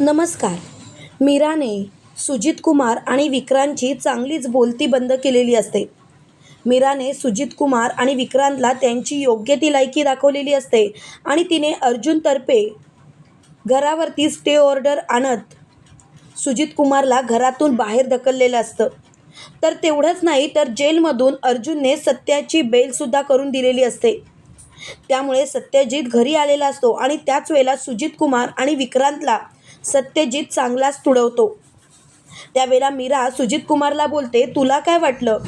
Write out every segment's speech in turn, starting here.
नमस्कार. मीराने सुजित कुमार आणि विक्रांतची चांगलीच बोलती बंद केलेली असते. मीराने सुजित कुमार आणि विक्रांतला त्यांची योग्य ती लायकी दाखवलेली असते आणि तिने अर्जुनतर्फे घरावरती स्टे ऑर्डर आणत सुजित कुमारला घरातून बाहेर ढकललेलं असतं. तर तेवढंच नाही तर जेलमधून अर्जुनने सत्याची बेलसुद्धा करून दिलेली असते. त्यामुळे सत्यजित घरी आलेला असतो आणि त्याच वेळेला सुजित कुमार आणि विक्रांतला सत्यजित चांगलाच तुडवतो. त्यावेळेला मीरा सुजित कुमारला बोलते तुला काय वाटलं?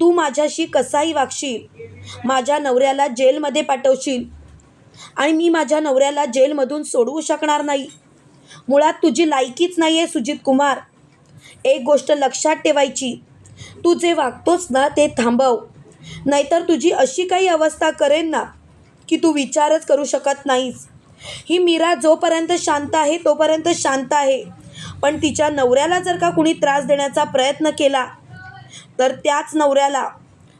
तू माझ्याशी कसाही वागशील? माझ्या नवऱ्याला जेलमध्ये पाठवशील? आणि मी माझ्या नवऱ्याला जेलमधून सोडवू शकणार नाही? मुळात तुझी लायकीच नाही आहे सुजित कुमार एक गोष्ट लक्षात ठेवायची. तू जे वागतोस ना ते थांबव. नाहीतर तुझी अशी काही अवस्था करेन ना की तू विचारच करू शकत नाहीस. ही मीरा जोपर्यंत शांत आहे तोपर्यंत शांत आहे. पण तिच्या नवऱ्याला जर का कुणी त्रास देण्याचा प्रयत्न केला तर त्याच नवऱ्याला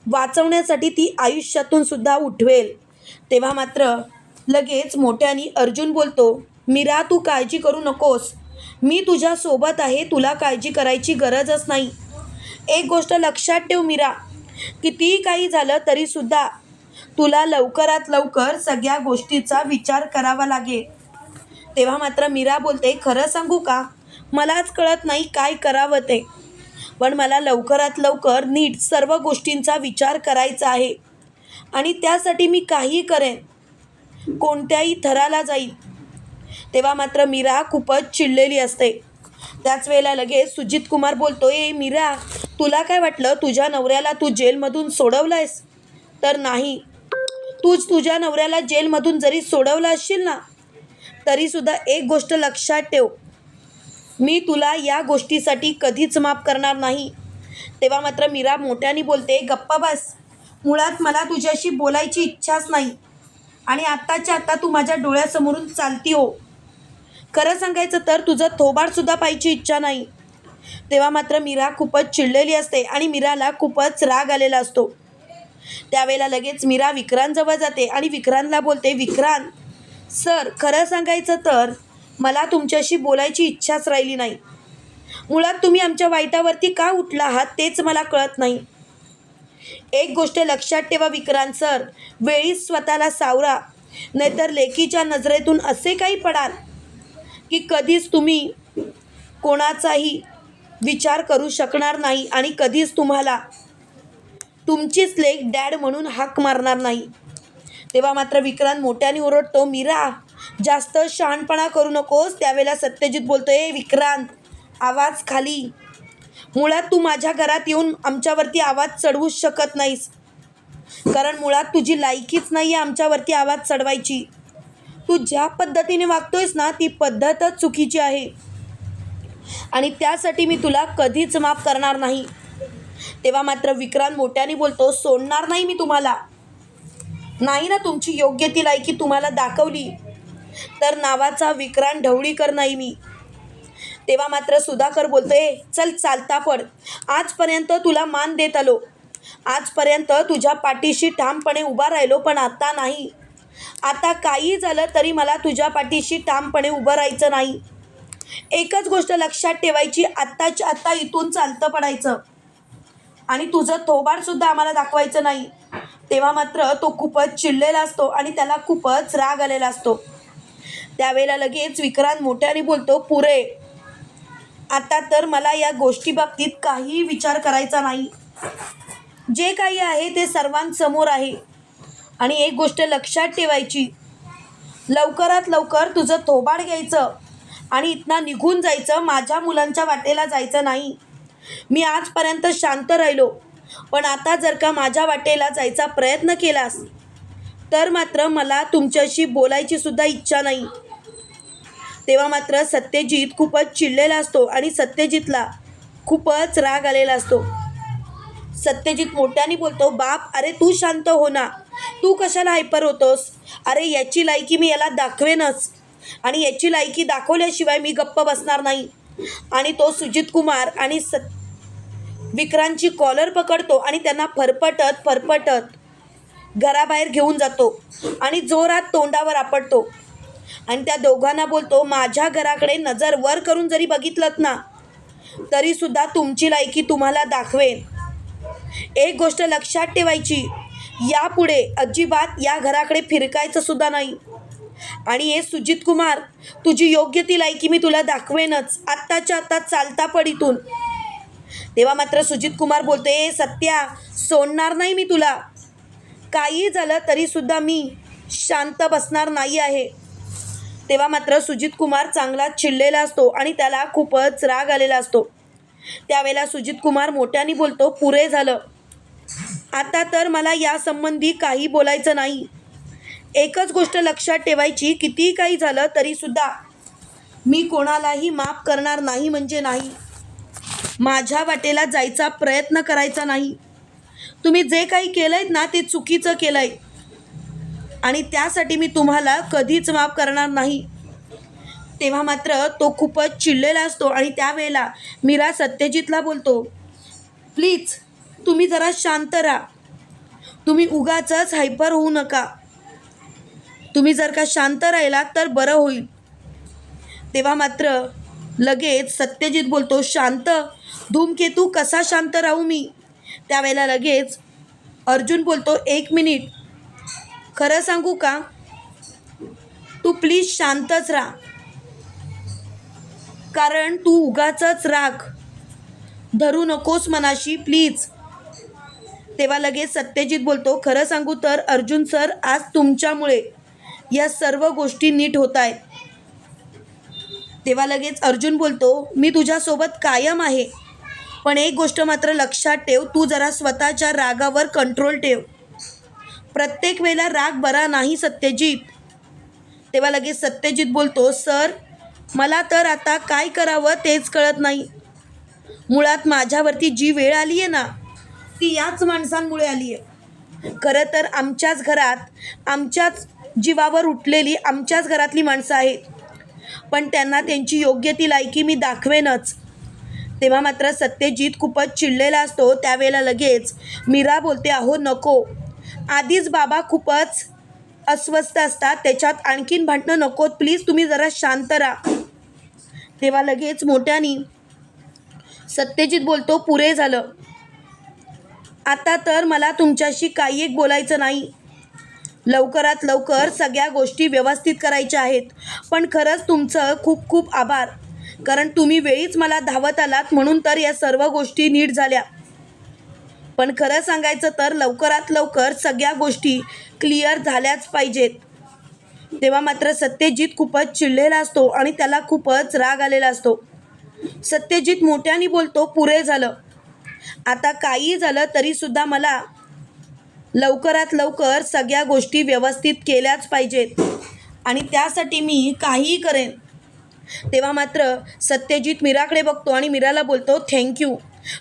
वाचवण्यासाठी ती आयुष्यातून सुद्धा उठवेल. तेव्हा मात्र लगेच मोठ्याने अर्जुन बोलतो मीरा तू काळजी करू नकोस. मी तुझ्यासोबत आहे तुला काळजी करायची गरजच नाही. एक गोष्ट लक्षात ठेव मीरा कितीही काही झालं तरीसुद्धा तुला लवकरात लवकर सगळ्या गोष्टीचा विचार करावा लागेल. तेव्हा मात्र मीरा बोलते खरं सांगू का? मलाच कळत नाही काय करावं ते. पण मला लवकरात लवकर नीट सर्व गोष्टींचा विचार करायचा आहे आणि त्यासाठी मी काही करेन. कोणत्याही थराला जाईल. तेव्हा मात्र मीरा खूपच चिडलेली असते. त्याच वेळेला लगेच सुजित कुमार बोलतो ए मीरा तुला काय वाटलं? तुझ्या नवऱ्याला तू जेलमधून सोडवलं आहेस तर नाही. तूच तुझ्या नवऱ्याला जेलमधून जरी सोडवलं असशील ना तरीसुद्धा एक गोष्ट लक्षात ठेव. मी तुला या गोष्टीसाठी कधीच माफ करणार नाही. तेव्हा मात्र मीरा मोठ्याने बोलते गप्पा बस. मुळात मला तुझ्याशी बोलायची इच्छाच नाही. आणि आत्ताच्या आत्ता तू माझ्या डोळ्यासमोरून चालती हो. खरं सांगायचं तर तुझं थोबाडसुद्धा पाहायची इच्छा नाही. तेव्हा मात्र मीरा खूपच चिडलेली असते आणि मीराला खूपच राग आलेला असतो. त्यावेळेला लगेच मीरा विक्रांतजवळ जाते आणि विक्रांतला बोलते विक्रांत सर खरं सांगायचं तर मला तुमच्याशी बोलायची इच्छाच राहिली नाही. मुळात तुम्ही आमच्या वाईटावरती का उठला आहात तेच मला कळत नाही. एक गोष्ट लक्षात ठेवा विक्रांत सर वेळीच स्वतःला सावरा नाहीतर लेकीच्या नजरेतून असे काही पडाल की कधीच तुम्ही कोणाचाही विचार करू शकणार नाही आणि कधीच तुम्हाला तुमचीच लेक डॅड म्हणून हाक मारणार नाही. तेव्हा मात्र विक्रांत मोठ्याने ओरडतो मीरा जास्त शहाणपणा करू नकोस त्यावेळेला सत्यजित बोलतो ए विक्रांत आवाज खाली. मुळात तू माझ्या घरात येऊन आमच्यावरती आवाज चढवूच शकत नाहीस. कारण मुळात तुझी लायकीच नाही आहे आमच्यावरती आवाज चढवायची. तू ज्या पद्धतीने वागतोयस ना ती पद्धतच चुकीची आहे. आणि त्यासाठी मी तुला कधीच माफ करणार नाही. तेव्हा मात्र विक्रांत मोठ्याने बोलतो सोडणार नाही मी तुम्हाला. नाही ना तुमची योग्य ती लायकी तुम्हाला दाखवली. तर नावाचा विक्रांत ढवळीकर नाही मी. तेव्हा मात्र सुधाकर बोलतोय चल चालता पड आजपर्यंत तुला मान देत आलो. आजपर्यंत तुझ्या पाठीशी ठामपणे उभा राहिलो पण आता नाही. आता काही झालं तरी मला तुझ्या पाठीशी ठामपणे उभं राहायचं नाही. एकच गोष्ट लक्षात ठेवायची आत्ताच्या आत्ता इथून चालतं पडायचं. आणि तुझं थोबाडसुद्धा आम्हाला दाखवायचं नाही. तेव्हा मात्र तो खूपच चिडलेला असतो आणि त्याला खूपच राग आलेला असतो. त्यावेळेला लगेच विक्रांत मोठ्याने बोलतो पुरे आता तर मला या गोष्टी बाबतीत काही विचार करायचा नाही. जे काही आहे ते सर्वांसमोर आहे. आणि एक गोष्ट लक्षात ठेवायची लवकरात लवकर तुझं थोबाड घ्यायचं आणि इथनं निघून जायचं माझ्या मुलांच्या वाटेला जायचं नाही. मी आजपर्यंत शांत राहिलो. पण आता जर का माझ्या वाटेला जायचा प्रयत्न केलास तर मात्र मला तुमच्याशी बोलायची सुद्धा इच्छा नाही. तेव्हा मात्र सत्यजित खूपच चिडलेला असतो आणि सत्यजितला खूपच राग आलेला असतो. सत्यजित मोठ्याने बोलतो बाप अरे तू शांत हो ना. तू कशाला हायपर होतोस? अरे याची लायकी मी याला दाखवेनच. आणि याची लायकी दाखवल्याशिवाय मी गप्प बसणार नाही. आणि तो सुजित कुमार आणि सत विक्रांतची कॉलर पकडतो आणि त्यांना फरफटत फरफटत घराबाहेर घेऊन जातो आणि जोरात तोंडावर आपटतो. आणि त्या दोघांना बोलतो माझ्या घराकडे नजर वर करून जरी बघितलत ना तरीसुद्धा तुमची लायकी तुम्हाला दाखवेन. एक गोष्ट लक्षात ठेवायची यापुढे अजिबात या घराकडे फिरकायचं सुद्धा नाही. आणि हे सुजित कुमार तुझी योग्य ती लायकी मी तुला दाखवेनच. आत्ताच्या आत्ता चालता पड इथून तेव्हा मात्र सुजित कुमार बोलते "ए, सत्या सोडणार नाही मी तुला. काही झालं तरीसुद्धा मी शांत बसणार नाही आहे. तेव्हा मात्र सुजित कुमार चांगला चिडलेला असतो आणि त्याला खूपच राग आलेला असतो. त्यावेळेला सुजित कुमार मोठ्याने बोलतो पुरे झालं. आता तर मला यासंबंधी काही बोलायचं नाही. एकच गोष्ट लक्षात ठेवायची कितीही काही झालं तरीसुद्धा मी कोणालाही माफ करणार नाही म्हणजे नाही. माझ्या वाटेला जायचा प्रयत्न करायचा नाही. तुम्ही जे काही केलं आहेत ना ते चुकीचं केलं आहे आणि त्यासाठी मी तुम्हाला कधीच माफ करणार नाही. तेव्हा मात्र तो खूपच चिडलेला असतो आणि त्यावेळेला मीरा सत्यजितला बोलतो प्लीज तुम्ही जरा शांत राहा. तुम्ही उगाचच हायपर होऊ नका. तुम्ही जर का शांत राहिलात तर बरं होईल. तेव्हा मात्र लगेच सत्यजित बोलतो शांत धूमकेतू कसा शांत राहू मी? त्यावेळेला लगेच अर्जुन बोलतो एक मिनिट. खरं सांगू का? तू प्लीज शांतच राहा. कारण तू उगाचच राख धरू नकोस मनाशी प्लीज तेव्हा लगेच सत्यजित बोलतो खरं सांगू तर अर्जुन सर आज तुमच्यामुळे या सर्व गोष्टी नीट होत आहेत. तेव्हा लगेच अर्जुन बोलतो मी तुझ्यासोबत कायम आहे. पण एक गोष्ट मात्र लक्षात ठेव तू जरा स्वतःच्या रागावर कंट्रोल ठेव. प्रत्येक वेळेला राग बरा नाही सत्यजित. तेव्हा लगेच सत्यजित बोलतो सर मला तर आता काय करावं तेच कळत नाही. मुळात माझ्यावरती जी वेळ आली आहे ना ती याच माणसांमुळे आली आहे खरं तर आमच्याच घरात आमच्याच जीवावर उठलेली आमच्याच घरातली माणसं आहेत. पण त्यांना त्यांची योग्य ती लायकी मी दाखवेनच. तेव्हा मात्र सत्यजित खूपच चिडलेला असतो त्यावेळेला लगेच मीरा बोलते अहो नको. आधीच बाबा खूपच अस्वस्थ असतात त्याच्यात आणखीन भांडणं नकोत प्लीज तुम्ही जरा शांत राहा. तेव्हा लगेच मोठ्यानी सत्यजित बोलतो पुरे झालं. आता तर मला तुमच्याशी काही एक बोलायचं नाही. लवकरात लवकर सगळ्या गोष्टी व्यवस्थित करायच्या आहेत. पण खरंच तुमचं खूप खूप आभार. कारण तुम्ही वेळीच मला धावत आलात म्हणून तर या सर्व गोष्टी नीट झाल्या. पण खरं सांगायचं तर लवकरात लवकर सगळ्या गोष्टी क्लिअर झाल्याच पाहिजेत. तेव्हा मात्र सत्यजित खूपच चिडलेला असतो आणि त्याला खूपच राग आलेला असतो. सत्यजित मोठ्याने बोलतो पुरे झालं. आता काही झालं तरीसुद्धा मला लवकरात लवकर सगळ्या गोष्टी व्यवस्थित केल्याच पाहिजेत. आणि त्यासाठी मी काहीही करेन. तेव्हा मात्र सत्यजित मीराकडे बघतो आणि मीराला बोलतो थँक्यू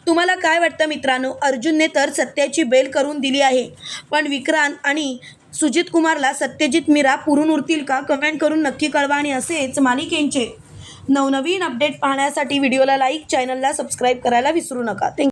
तुम्हाला काय वाटतं मित्रांनो? अर्जुनने तर सत्याची बेल करून दिली आहे. पण विक्रांत आणि सुजित कुमारला सत्यजित मीरा पुरून उरतील का? कमेंट करून नक्की कळवा आणि असेच मालिकेंचे नवनवीन अपडेट पाहण्यासाठी व्हिडिओला लाईक चॅनलला सबस्क्राईब करायला विसरू नका. थँक्यू